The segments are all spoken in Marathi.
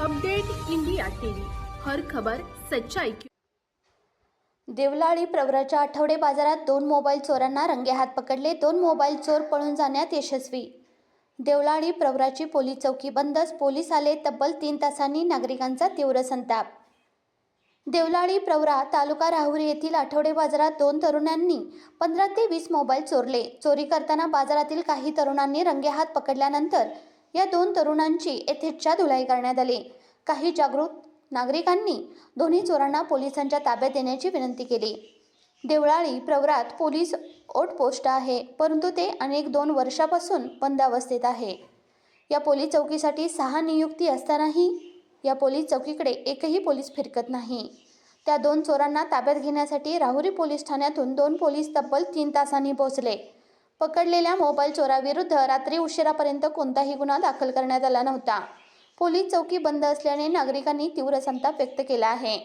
Update India TV. हर खबर सच्चाई की देवलाळी प्रवराच्या आठवडे बाजारात दोन मोबाईल चोरांना रंगेहात पकडले. दोन मोबाईल चोर पळून जाण्यात यशस्वी. देवलाळी प्रवराची पोलीस चौकी बंदच पोलीस आले तब्बल तीन तासांनी नागरिकांचा तीव्र संताप. देवलाळी प्रवरा तालुका राहुरी येथील आठवडे बाजारात दोन तरुणांनी पंधरा ते वीस मोबाईल चोरले. चोरी करताना बाजारातील काही तरुणांनी रंगेहात पकडल्यानंतर या दोन तरुणांची येथेच्या धुलाई करण्यात आली. काही जागृत नागरिकांनी दोन्ही चोरांना पोलिसांच्या ताब्यात देण्याची विनंती केली. देवळाळी प्रवरात पोलीस आउटपोस्ट आहे परंतु ते अनेक दोन वर्षापासून बंद अवस्थेत आहे. या पोलीस चौकीसाठी सहा नियुक्ती असतानाही या पोलीस चौकीकडे एकही पोलीस फिरकत नाही. त्या दोन चोरांना ताब्यात घेण्यासाठी राहुरी पोलीस ठाण्यातून दोन पोलीस तब्बल तीन तासांनी पोहोचले. पकडलेल्या मोबाईल चोराविरुद्ध रात्री उशिरापर्यंत कोणताही गुन्हा दाखल करण्यात आला नव्हता. पोलीस चौकी बंद असल्याने नागरिकांनी तीव्र संताप व्यक्त केला आहे.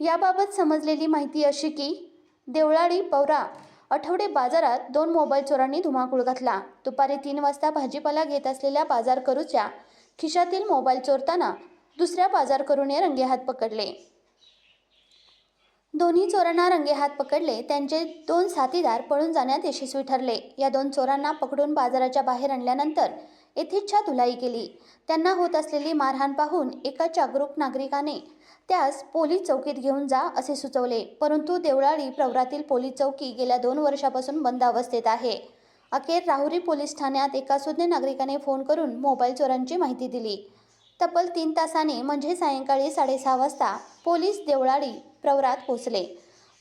याबाबत समजलेली माहिती अशी की देवळाळी पौरा आठवडे बाजारात दोन मोबाईल चोरांनी धुमाकूळ घातला. दुपारी तीन वाजता भाजीपाला घेत असलेल्या बाजार करूच्या खिशातील मोबाईल चोरताना दुसऱ्या बाजार करूने रंगेहात पकडले. दोन्ही चोरांना रंगेहात पकडले. त्यांचे दोन साथीदार पळून जाण्यात यशस्वी ठरले. या दोन चोरांना पकडून बाजाराच्या बाहेर आणल्यानंतर येथेच्छा धुलाई केली. त्यांना होत असलेली मारहाण पाहून एका जागरूक नागरिकाने त्यास पोलीस चौकीत घेऊन जा असे सुचवले. परंतु देवळाळी प्रवरातील पोलीस चौकी गेल्या दोन वर्षापासून बंद अवस्थेत आहे. अखेर राहुरी पोलीस ठाण्यात एका सुज्ञ नागरिकाने फोन करून मोबाईल चोरांची माहिती दिली. तब्बल तीन तासाने म्हणजे सायंकाळी साडेसहा वाजता पोलीस देवळाळी प्रवरात पोचले.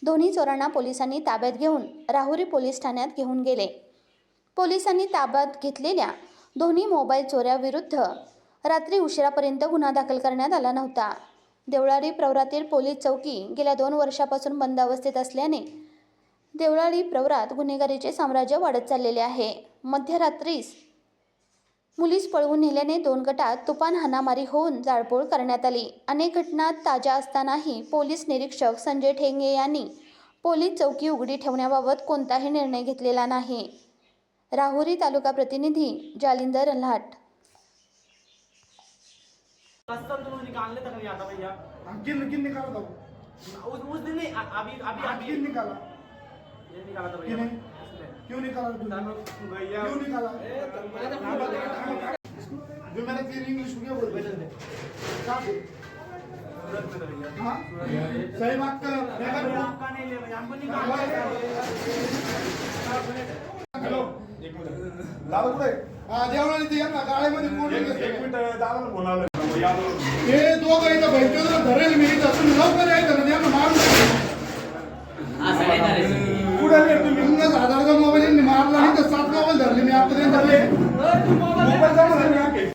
दोन्ही चोरांना पोलिसांनी ताब्यात घेऊन राहुरी पोलीस ठाण्यात घेऊन गेले. पोलिसांनी ताब्यात घेतलेल्या दोन्ही मोबाईल चोऱ्याविरुद्ध रात्री उशिरापर्यंत गुन्हा दाखल करण्यात आला नव्हता. देवळाळी प्रवरातील पोलीस चौकी गेल्या दोन वर्षापासून बंद अवस्थेत असल्याने देवळाळी प्रवरात गुन्हेगारीचे साम्राज्य वाढत चाललेले आहे. मध्यरात्रीस मुलीस पळवून नेल्याने दोन गटात तुफान हाणामारी होऊन जाळपोळ करण्यात आली. अनेक घटना ताज्या असतानाही पोलीस निरीक्षक संजय ठेंगे यांनी पोलीस चौकी उघडी ठेवण्याबाबत कोणताही निर्णय घेतलेला नाही. राहुरी तालुका प्रतिनिधी जालिंदर लाट रास्ता तुम निकालने तक नहीं आता भैया. किन किन निकाला था वो? उस उस दिन नहीं अ- अभी अभी किने? उसने। क्यों निकाला? भैया। क्यों निकाला? जो मैंने तेरी इंग्लिश में क्या बोल क्या हाँ? सही बात कर। मैं भैया, कर आपका नहीं लिया भैया हमको निकालना है हॅलो दादा कुठे हा। देवळाली ते यांना गाळ्यामध्ये कोण एक एक मिनिट दादाला बोलावलं हे दोघं इथं भैटूला धरेल मी इथं. तुम्ही लवकर यायचं ना यांना मारून रे तुम्ही? पन्नास हजारचा मोबाईल मारला तर सात मोबाईल धरले. मी आता त्यांच्याकडे मोबाईल जमा झाले.